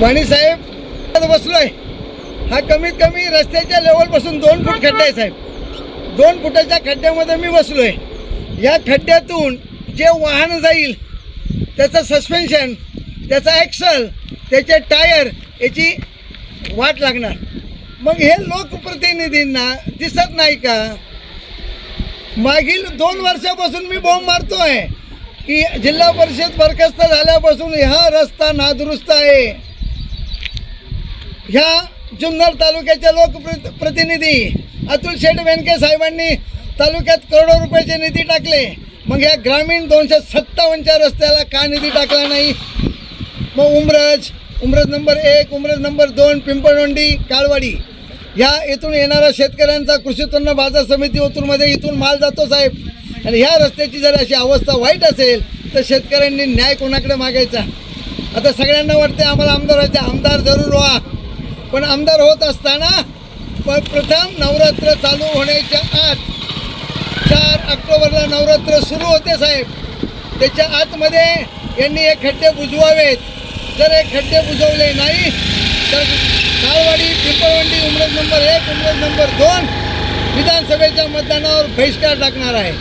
वाणीसाहेब आहे बसलोय. हा कमीत कमी रस्त्याच्या लेवलपासून दोन फूट खड्डा आहे साहेब. दोन फुटाच्या खड्ड्यामध्ये मी बसलोय. या खड्ड्यातून जे वाहन जाईल त्याचं सस्पेन्शन त्याचा ॲक्सल त्याचे टायर याची वाट लागणार. मग हे लोकप्रतिनिधींना दिसत नाही का? मागील दोन वर्षापासून मी बॉम्ब आहे की जिल्हा परिषद बरखास्त झाल्यापासून हा रस्ता नादुरुस्त आहे. ह्या जुन्नर तालुक्याच्या लोकप्रतिनिधी प्रतिनिधी अतुल शेठ वेनके साहेबांनी तालुक्यात करोडो रुपयाचे निधी टाकले. मग या ग्रामीण दोनशे सत्तावन्नच्या रस्त्याला का निधी टाकला नाही? मग उमरज उमरज नंबर एक उमरज नंबर दोन पिंपळवंडी काळवाडी ह्या इथून येणाऱ्या शेतकऱ्यांचा कृषी उत्पन्न बाजार समिती ओतूरमध्ये इथून माल जातो साहेब. आणि ह्या रस्त्याची जर अशी अवस्था वाईट असेल तर शेतकऱ्यांनी न्याय कोणाकडे मागायचा? आता सगळ्यांना वाटते आम्हाला आमदार व्हायचे आमदार जरूर व्हा. पण आमदार होत असताना प- प्रथम नवरात्र चालू होण्याच्या आत चार ऑक्टोबरला नवरात्र सुरू होते साहेब. त्याच्या आतमध्ये यांनी हे खड्डे बुजवावेत. जर हे खड्डे बुजवले नाही तर काळवाडी पिंपळवंडी उमरज नंबर एक उमरज नंबर दोन विधानसभेच्या मतदानावर बहिष्कार टाकणार आहे.